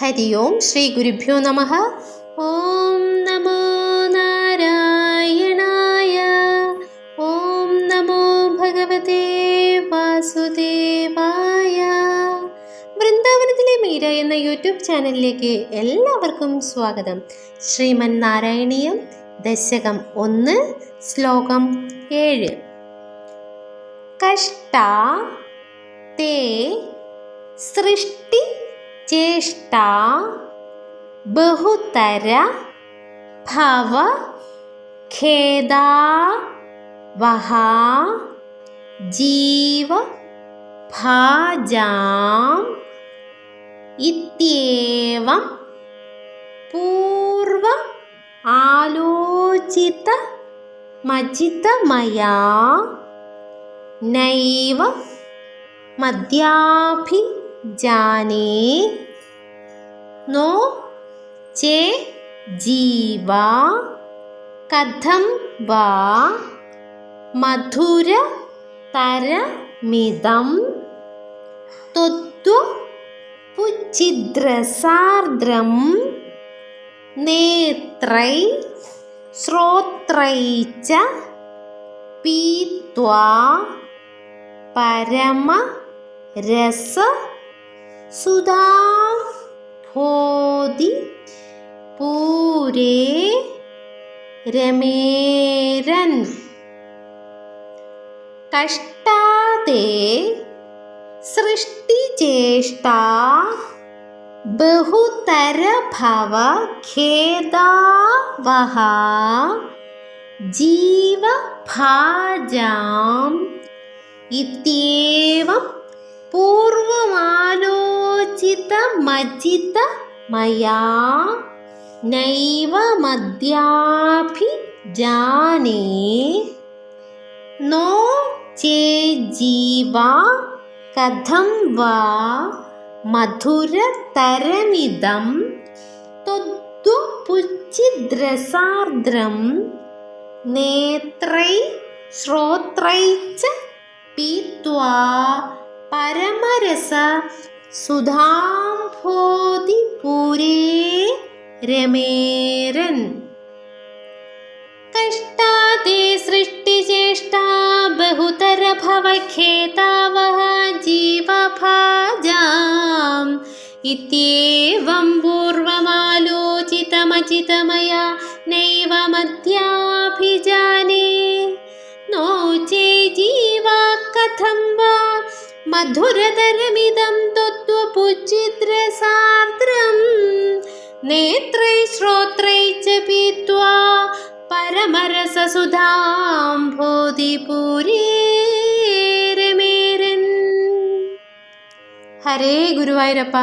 ഹരി ഓം ശ്രീ ഗുരുഭ്യോ നമ. ഓം നമോ നാരായണായ. ഓം നമോ ഭഗവതേ വാസുദേവായ. വൃന്ദാവനത്തിലെ മീര എന്ന യൂട്യൂബ് ചാനലിലേക്ക് എല്ലാവർക്കും സ്വാഗതം. ശ്രീമൻ നാരായണീയം ദശകം ഒന്ന് ശ്ലോകം ഏഴ്. കഷ്ട തേ സൃഷ്ടി ചേഷ്ട ബഹുതര ഭവ ഖേദാ വഹ ജീവ ഭാജാം ഇത്യേവം പൂർവ ആലോചിത മജിതമയാ നൈവ നോ ചേ ജീവ കഥം വാ മധുര തരമിതം ത്വത്വ പുച്ഛിദ്രസാർദ്രം നേത്രൈ ശ്രോത്രൈ ച പീത്വാ പരമ രസ സുധാ ഭോതി പൂരേ രമേരൻ. കഷ്ടാതേ സൃഷ്ടിചേഷ്ടാ ബഹുതരഭവഖേദാവഹ ജീവഭാജാം ഇത്യേവം പൂർവമാലോചിതമജിത മയാ നൈവ മദ്യാഭിജാനേ നോ ചേ ജീവ കഥം വാ മധുരതരമിതം ത്വദ്വപുച്ഛിദ്രസാർദ്രം നേത്രൈ ശ്രോത്രൈ ച പീത്വാ പരമരസ സുധാംഭോതി പൂരേ രമേരൻ കഷ്ടാതേ സൃഷ്ടിചേഷ്ടാ ബഹുതര ഭവഖേതാവഹ ജീവഭാജാം ഇത്യേവം പൂർവമാലോചിതമജിതമയാ നൈവ മധ്യാഭിജാനേ नो चे जीवा कथं മധുരതരമിതം തത്വപുചിത്രസാർദ്രം നേത്രൈ ശ്രോത്രൈ ച പീത്വാ പരമരസസുധാം ഭൂതിപുരീരമേരൻ ഹരേ ഗുരുവായൂരപ്പ.